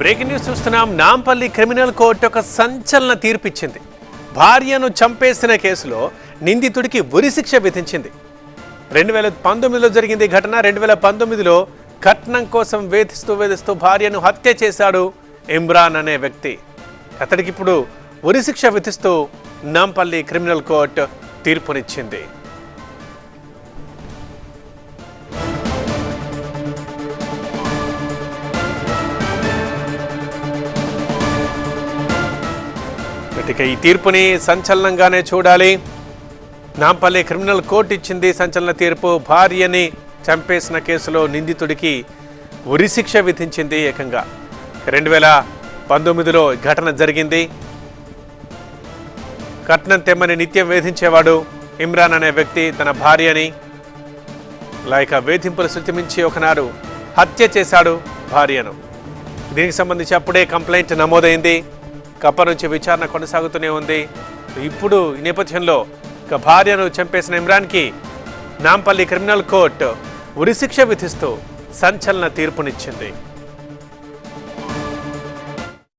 Breaking news చూస్తున్నాం. Nampally criminal court ఒక సంచలన తీర్పిచ్చింది. భార్యను చంపేసిన కేసులో నిందితుడికి ఉరిశిక్ష విధించింది. రెండు వేల పంతొమ్మిదిలో జరిగింది ఘటన. రెండు వేల పంతొమ్మిదిలో కట్నం కోసం వేధిస్తూ వేధిస్తూ భార్యను హత్య చేశాడు ఇమ్రాన్ అనే వ్యక్తి. అతడికి ఇప్పుడు ఉరిశిక్ష విధిస్తూ నాంపల్లి క్రిమినల్ కోర్టు తీర్పునిచ్చింది. ఇక ఈ తీర్పుని సంచలనంగానే చూడాలి. నాంపల్లి క్రిమినల్ కోర్టు ఇచ్చింది సంచలన తీర్పు. భార్యని చంపేసిన కేసులో నిందితుడికి ఉరిశిక్ష విధించింది ఏకంగా. రెండు వేల పంతొమ్మిదిలో ఘటన జరిగింది. కట్నం తెమ్మని నిత్యం వేధించేవాడు ఇమ్రాన్ అనే వ్యక్తి తన భార్యని లేక వేధింపులు శృతిమించి ఒకనాడు హత్య చేశాడు భార్యను. దీనికి సంబంధించి అప్పుడే కంప్లైంట్ నమోదైంది. కప్ప నుంచి విచారణ కొనసాగుతూనే ఉంది. ఇప్పుడు ఈ నేపథ్యంలో ఇక భార్యను చంపేసిన ఇమ్రాన్కి నాంపల్లి క్రిమినల్ కోర్టు ఉరిశిక్ష విధిస్తూ సంచలన తీర్పునిచ్చింది.